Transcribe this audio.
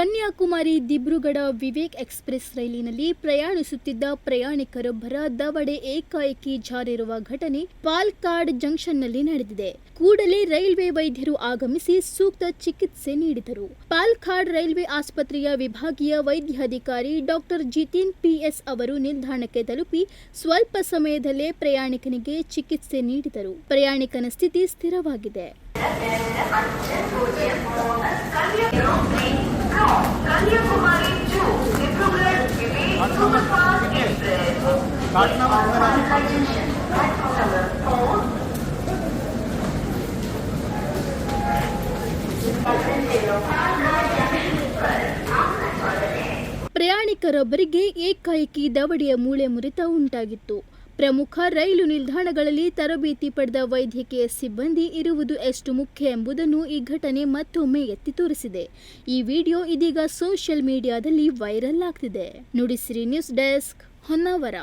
Kanyakumari Dibrugarh Vivek express ರೈಲಿನಲ್ಲಿ ಪ್ರಯಾಣಿಸುತ್ತಿದ್ದ ಪ್ರಯಾಣಿಕರೊಬ್ಬರ ದವಡೆ ಏಕಾಏಕಿ ಜಾರಿರುವ ಘಟನೆ ಪಾಲ್ಕಾಡ್ ಜಂಕ್ಷನ್ನಲ್ಲಿ ನಡೆದಿದೆ. ಕೂಡಲೇ ರೈಲ್ವೆ ವೈದ್ಯರು ಆಗಮಿಸಿ ಸೂಕ್ತ ಚಿಕಿತ್ಸೆ ನೀಡಿದರು. ಪಾಲ್ಕಾಡ್ ರೈಲ್ವೆ ಆಸ್ಪತ್ರೆಯ ವಿಭಾಗೀಯ ವೈದ್ಯಾಧಿಕಾರಿ ಡಾಕ್ಟರ್ ಜಿತಿನ್ ಪಿಎಸ್ ಅವರು ನಿಲ್ದಾಣಕ್ಕೆ ತಲುಪಿ ಸ್ವಲ್ಪ ಸಮಯದಲ್ಲೇ ಪ್ರಯಾಣಿಕನಿಗೆ ಚಿಕಿತ್ಸೆ ನೀಡಿದರು. ಪ್ರಯಾಣಿಕನ ಸ್ಥಿತಿ ಸ್ಥಿರವಾಗಿದೆ. ಪ್ರಯಾಣಿಕರೊಬ್ಬರಿಗೆ ಏಕಾಏಕಿ ದವಡಿಯ ಮೂಳೆ ಮುರಿತ ಉಂಟಾಗಿತ್ತು. ಪ್ರಮುಖ ರೈಲು ನಿಲ್ದಾಣಗಳಲ್ಲಿ ತರಬೇತಿ ಪಡೆದ ವೈದ್ಯಕೀಯ ಸಿಬ್ಬಂದಿ ಇರುವುದು ಎಷ್ಟು ಮುಖ್ಯ ಎಂಬುದನ್ನು ಈ ಘಟನೆ ಮತ್ತೊಮ್ಮೆ ಎತ್ತಿ ತೋರಿಸಿದೆ. ಈ ವಿಡಿಯೋ ಇದೀಗ ಸೋಷಿಯಲ್ ಮೀಡಿಯಾದಲ್ಲಿ ವೈರಲ್ ಆಗ್ತಿದೆ. Nudisiri news desk Honnavar.